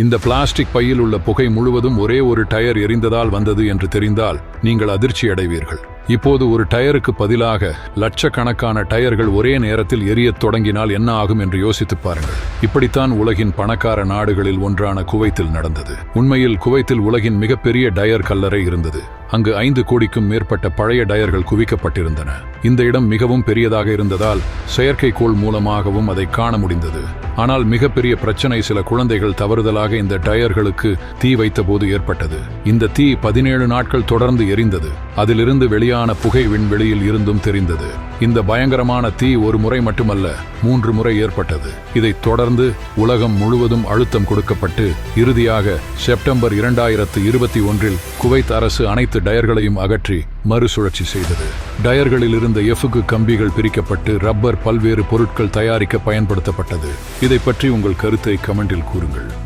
இந்த பிளாஸ்டிக் பையில் உள்ள புகை முழுவதும் ஒரே ஒரு டயர் எரிந்ததால் வந்தது என்று தெரிந்தால் நீங்கள் அதிர்ச்சி அடைவீர்கள் இப்போது ஒரு டயருக்கு பதிலாக லட்சக்கணக்கான டயர்கள் ஒரே நேரத்தில் எரியத் தொடங்கினால் என்ன ஆகும் என்று யோசித்துப் பாருங்கள். இப்படித்தான் உலகின் பணக்கார நாடுகளில் ஒன்றான குவைத்தில் நடந்தது. உண்மையில் குவைத்தில் உலகின் மிகப்பெரிய டயர் கல்லறை இருந்தது. அங்கு ஐந்து கோடிக்கும் மேற்பட்ட பழைய டயர்கள் குவிக்கப்பட்டிருந்தன. இந்த இடம் மிகவும் பெரியதாக இருந்ததால் செயற்கைக்கோள் மூலமாகவும் அதை காண முடிந்தது. ஆனால் மிகப்பெரிய பிரச்சனை சில குழந்தைகள் தவறுதலாக இந்த டயர்களுக்கு தீ வைத்தபோது ஏற்பட்டது. இந்த தீ பதினேழு நாட்கள் தொடர்ந்து எரிந்தது. அதிலிருந்து வெளியான புகை விண்வெளியில் இருந்தும் தெரிந்தது. இந்த பயங்கரமான தீ ஒரு முறை மட்டுமல்ல மூன்று முறை ஏற்பட்டது. இதைத் தொடர்ந்து உலகம் முழுவதும் அழுத்தம் கொடுக்கப்பட்டு இறுதியாக செப்டம்பர் இரண்டாயிரத்து இருபத்தி ஒன்றில் குவைத் அரசு அனைத்து டயர்களையும் அகற்றி மறுசுழற்சி செய்தது. டயர்களில் இருந்த எஃபுக்கு கம்பிகள் பிரிக்கப்பட்டு ரப்பர் பல்வேறு பொருட்கள் தயாரிக்க பயன்படுத்தப்பட்டது. இதை பற்றி உங்கள் கருத்தை கமெண்டில் கூறுங்கள்.